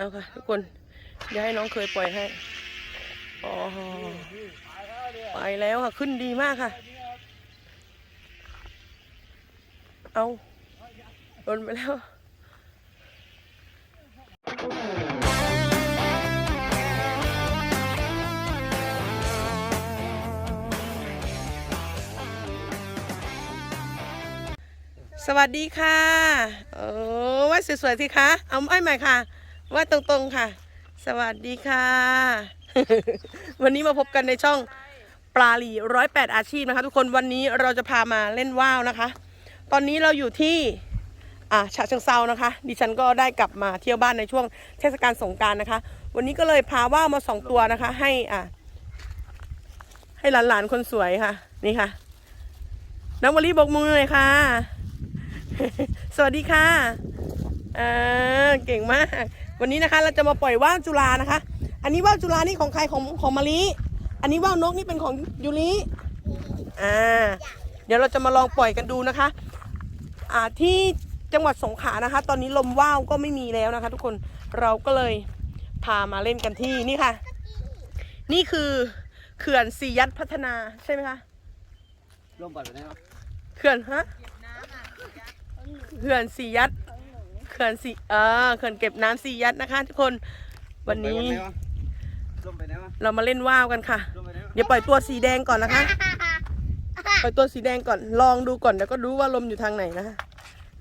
เอาค่ะ ทุกคนอย่าให้น้องเคยปล่อยให้อ๋อไปแล้วค่ะ ขึ้นดีมากค่ะ เอาโดนไปแล้วสวัสดีค่ะ โอ้ว่าสวยๆสิคะ เอาไอ้ใหม่ค่ะ ว่าตรงๆค่ะ สวัสดีค่ะ วันนี้มาพบกันในช่องปลาหลีร้อยแปดอาชีพนะคะ ทุกคนวันนี้เราจะพามาเล่นว่าวนะคะ ตอนนี้เราอยู่ที่อ่าฉะเชิงเซานะคะ ดิฉันก็ได้กลับมาเที่ยวบ้านในช่วงเทศกาลสงกรารนะคะ วันนี้ก็เลยพาว่าวมาสองตัวนะคะ ให้อ่าให้หลานๆคนสวยค่ะ นี่ค่ะ น้องวลีบกมือเลยค่ะ สวัสดีค่ะเออเก่งมาก วันนี้นะคะเราจะมาปล่อยว่าวจุฬานะคะ อันนี้ว่าวจุฬานี่ของใครของของมะลิอันนี้ว่าวนกนี่เป็นของยูริอ่า เดี๋ยวเราจะมาลองปล่อยกันดูนะคะ อ่าที่จังหวัดสงขลานะคะ ตอนนี้ลมว่าวก็ไม่มีแล้วนะคะ ทุกคนเราก็เลยพามาเล่นกันที่นี่ค่ะ นี่คือเขื่อนสียัดพัฒนาใช่ไหมคะร่วมปัดไปนะครับเขื่อนฮะเขื่อนสียัดเขื่อนสีเออเขื่อนเก็บน้ำสียัดนะคะ ทุกคนวันนี้ ร่วมไปไหนวะเรามาเล่นว่าวกันค่ะ ร่วมไปไหนวะเดี๋ยวปล่อยตัวสีแดงก่อนนะคะ ปล่อยตัวสีแดงก่อน ลองดูก่อนเดี๋ยวก็รู้ว่าลมอยู่ทางไหนนะคะ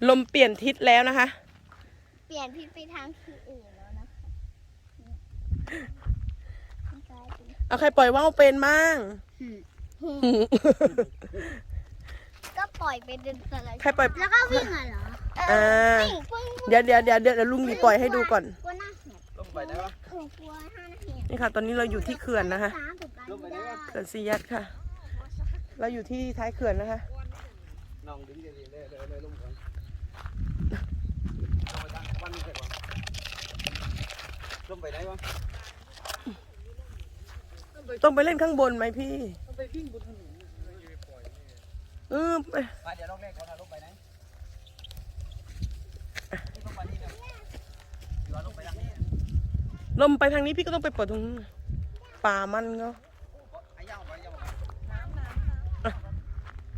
ลมเปลี่ยนทิศแล้วนะคะ เปลี่ยนทิศไปทางที่อื่นแล้วนะคะกลายเป็นเอาใครปล่อยว่าวเป็นมั่ง ก็ปล่อยไปเดินสไลด์ใครปล่อย แล้วก็วิ่งอะเหรออ่าวิ่งปึ้ง เดี๋ยวเดี๋ยวเดี๋ยวเดี๋ยวเดี๋ยวลุงดีปล่อยให้ดูก่อน กลัวหน้าเหี่ยวร่วมไปไหนวะเออกลัวหน้าเหี่ยวนี่ค่ะ ตอนนี้เราอยู่ที่เขื่อนนะคะสามกับการร่วมไปไหนวะเขื่อนสียัดค่ะ เราอยู่ที่ท้ายเขื่อนนะคะ น้องดึงเดี๋ยวๆเลยเลยเลยร่วมก่อนร่วมไปทางวันนี้เสร็จก่อนร่วมไปไหนวะต้องไปเล่นข้างบนไหมพี่เออไปไปเดี๋ยวลองเลขก่อนนะร่วมไปไหนร่วมไปนี่นะเดี๋ยวร่วมไปทางนี้ ลมไปทางนี้พี่ก็ต้องไปเปิดตรงนู้นป่ามันเนาะ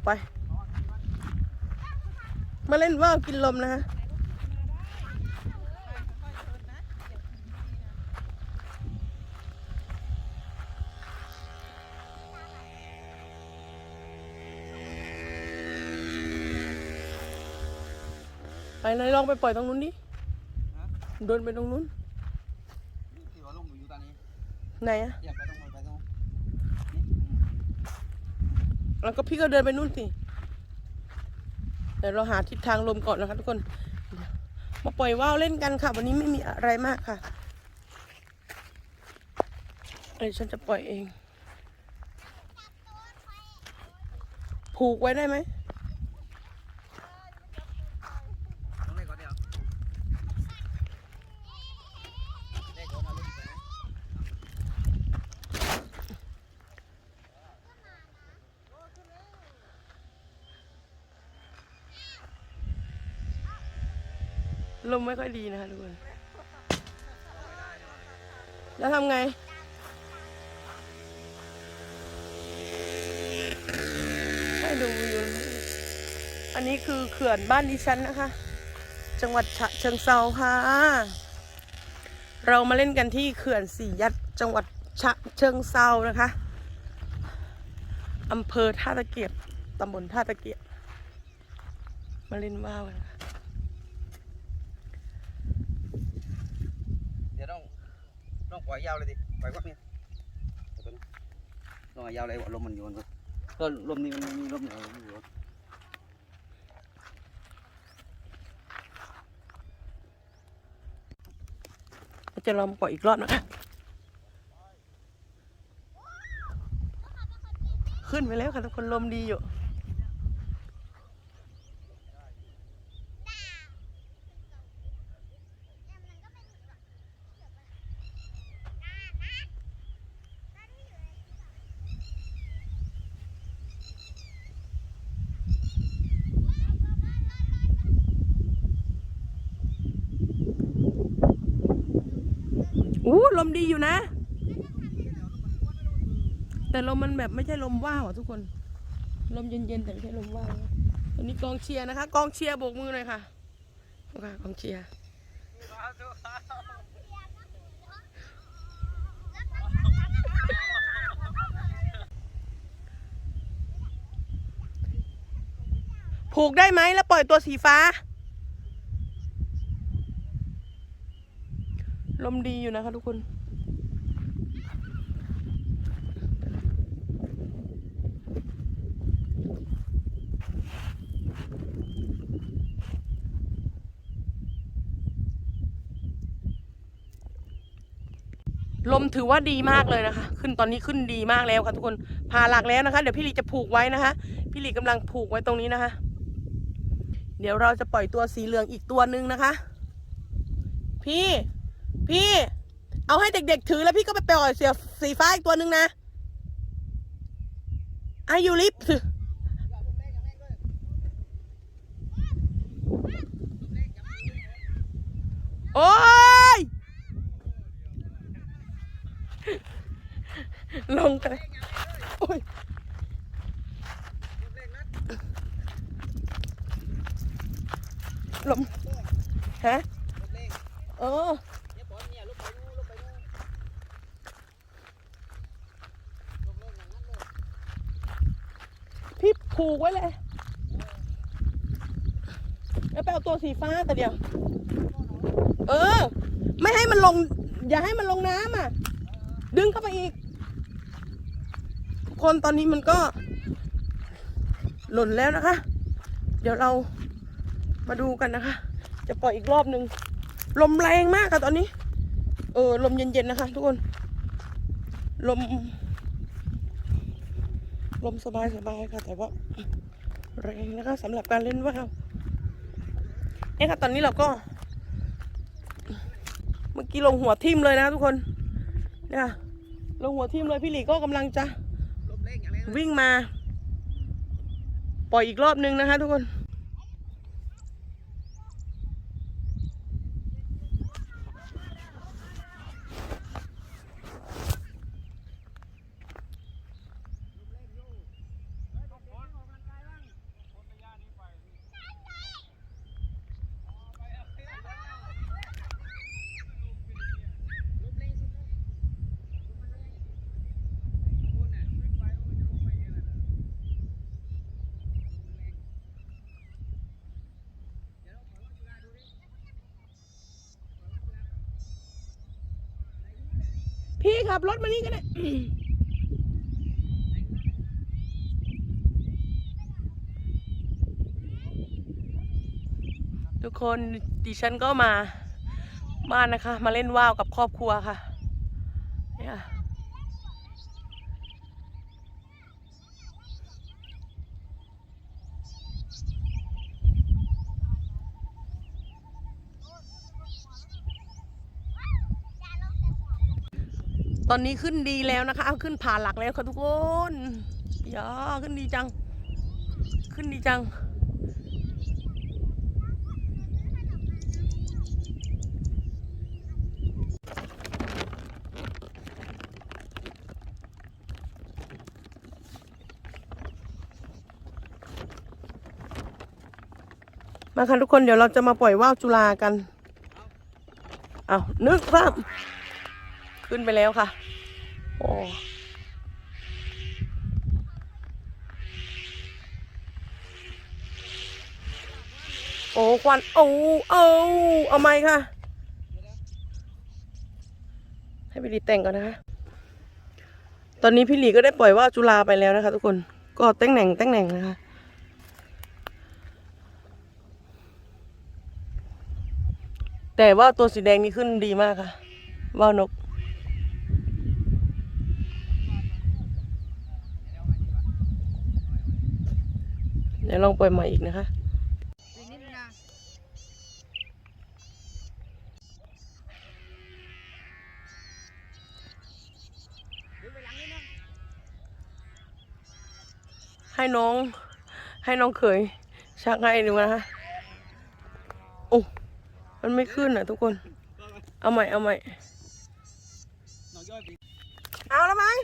ไป มาเล่นว่าวกินลมนะฮะไปเลยลองไปปล่อยตรงนู้นดิ เดินไปตรงนู้นที่ว่าร่วมอยู่ตอนนี้ไหนอะอยากไปตรงไหนไปตรงแล้วก็พี่ก็เดินไปนู่นสิเดี๋ยวเราหาทิศทางลมก่อนนะคะทุกคน มาปล่อยว่าวเล่นกันค่ะ วันนี้ไม่มีอะไรมากค่ะเอ้ยวฉันจะปล่อยเอง ผูกไว้ได้ไหม ตรงไหนก่อนเดี๋ยวเลขก่อนนะร่วมไปไหน ลมไม่ค่อยดีนะคะทุกคน แล้วทำไง ให้ดูวิวอันนี้คือเขื่อนบ้านดิฉันนะคะ จังหวัดฉะเชิงเซาค่ะ เรามาเล่นกันที่เขื่อนสี่ยัดจังหวัดฉะเชิงเซานะคะอำเภอท่าตะเกียบตำบลท่าตะเกียบ มาเล่นว่าวกันค่ะ เดี๋ยวต้อง ต้องปล่อยยาวเลยดิปล่อยวักเนี่ยต้องเอายาวเลยลมมันอยู่มันก็ลมนี้มันมีลมเหนียวอยู่เราจะลองปล่อยอีกรอบนะคะ ขึ้นไปแล้วค่ะทุกคนลมดีอยู่ อู้ลมดีอยู่นะ แต่ลมมันแบบไม่ใช่ลมว่าวอะทุกคน ลมเย็นๆแต่ไม่ใช่ลมว่าวนะตอนนี้กองเชียร์นะคะ กองเชียร์โบกมือหน่อยค่ะดูค่ะกองเชียร์ผูกได้ไหมแล้วปล่อยตัวสีฟ้า ลมดีอยู่นะคะทุกคนลมถือว่าดีมากเลยนะคะ ขึ้นตอนนี้ขึ้นดีมากแล้วค่ะทุกคนผ่าหลักแล้วนะคะ เดี๋ยวพี่ลีจะผูกไว้นะคะ พี่ลีกำลังผูกไว้ตรงนี้นะคะ เดี๋ยวเราจะปล่อยตัวสีเหลืองอีกตัวหนึ่งนะคะ พี่ พี่ เอาให้เด็กๆถือแล้วพี่ก็ไปปล่อยเสียสีฟ้าอีกตัวหนึ่งนะอายุลิฟโอ้ย ลงกันลยโอ้ยลมฮะเออ พี่ผูกไว้เลยแล้วไปเอาตัวสีฟ้าแต่เดียว เออ ไม่ให้มันลง อย่าให้มันลงน้ำอะ ดึงเข้าไปอีกทุกคนตอนนี้มันก็ หล่นแล้วนะคะ เดี๋ยวเรามาดูกันนะคะ จะปล่อยอีกรอบหนึ่งลมแรงมากค่ะตอนนี้ เออ ลมเย็นๆนะคะ ทุกคน ลม ลมสบายสบายค่ะ แต่ว่าแรงนะคะสำหรับการเล่นว่าวเนี่ยค่ะตอนนี้เราก็ เมื่อกี้ลงหัวทิ่มเลยนะคะทุกคน เนี่ยลงหัวทิ่มเลยพี่หลีก็กำลังจะวิ่งมา ปล่อยอีกรอบนึงนะคะทุกคน พี่ขับรถมานี่ก็ได้ทุกคนดิฉันก็มาบ้านนะคะ มาเล่นว่าวกับครอบครัวค่ะ ตอนนี้ขึ้นดีแล้วนะคะเอาขึ้นผ่านหลักแล้วค่ะทุกคนย่าขึ้นดีจัง ขึ้นดีจัง มาค่ะทุกคนเดี๋ยวเราจะมาปล่อยว่าวจุฬากัน เอานึกภาพ ขึ้นไปแล้วค่ะ โอ้โอ้ควันโอ้เอาเอาไหมค่ะ ให้พี่หลีแต่งก่อนนะคะ ตอนนี้พี่หลีก็ได้ปล่อยว่าวจุฬาไปแล้วนะคะ ทุกคนก็แต่งแหน่งแต่งแหน่งนะคะแต่ว่าตัวสีแดงนี่ขึ้นดีมากค่ะ ว่านก เดี๋ยวลองปล่อยใหม่อีกนะคะให้น้อง ให้น้องเขยชักให้ดูนะคะโอ้มันไม่ขึ้นอะทุกคน เอาใหม่ เอาใหม่ จ้อยปี เอาแล้วมั้ง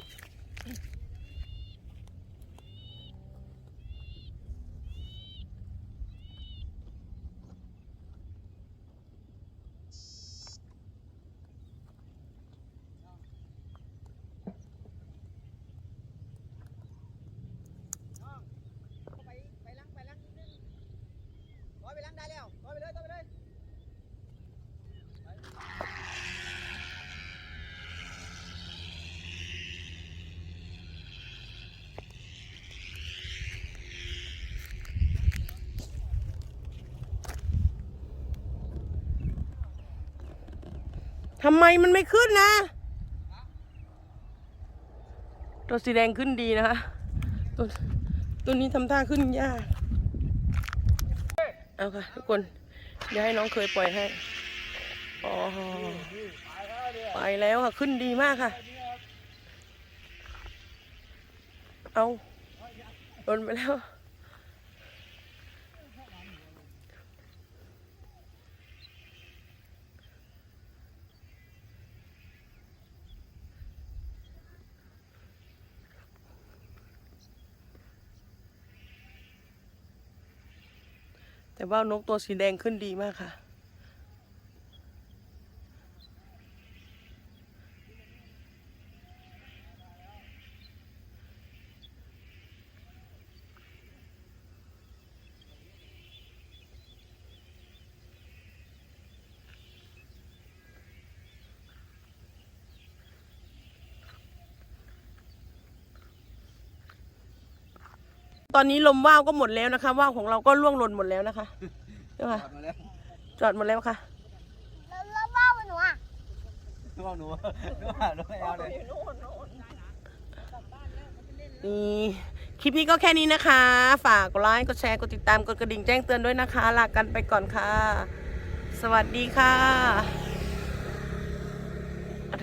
ทำไมมันไม่ขึ้นนะ ตัวสีแดงขึ้นดีนะคะตัวตัวนี้ทำท่าขึ้นยากเอาค่ะทุกคนเดี๋ยวให้น้องเคยปล่อยให้อ๋อไปแล้วค่ะขึ้นดีมากค่ะ เอาโดนไปแล้ว แต่ว่านกตัวสีแดงขึ้นดีมากค่ะ ตอนนี้ลมว่าวก็หมดแล้วนะคะว่าวของเราก็ล่วงหล่นหมดแล้วนะคะใช่ไหมจอดมาแล้วจอดหมดแล้วค่ะแล้วแล้วว่าวหนูอะนึกว่าหนูนึกว่าหนูไม่เอาเลยนี่คลิปนี้ก็แค่นี้นะคะ ฝากกดไลค์กดแชร์กดติดตามกดกระดิ่งแจ้งเตือนด้วยนะคะลากันไปก่อนค่ะ สวัสดีค่ะ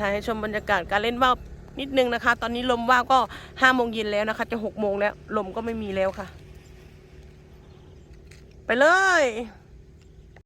ถ่ายให้ชมบรรยากาศการเล่นว่าว นิดนึงนะคะ ตอนนี้ลมว่าก็ห้าโมงเย็นแล้วนะคะ จะหกโมงแล้ว ลมก็ไม่มีแล้วค่ะ ไปเลย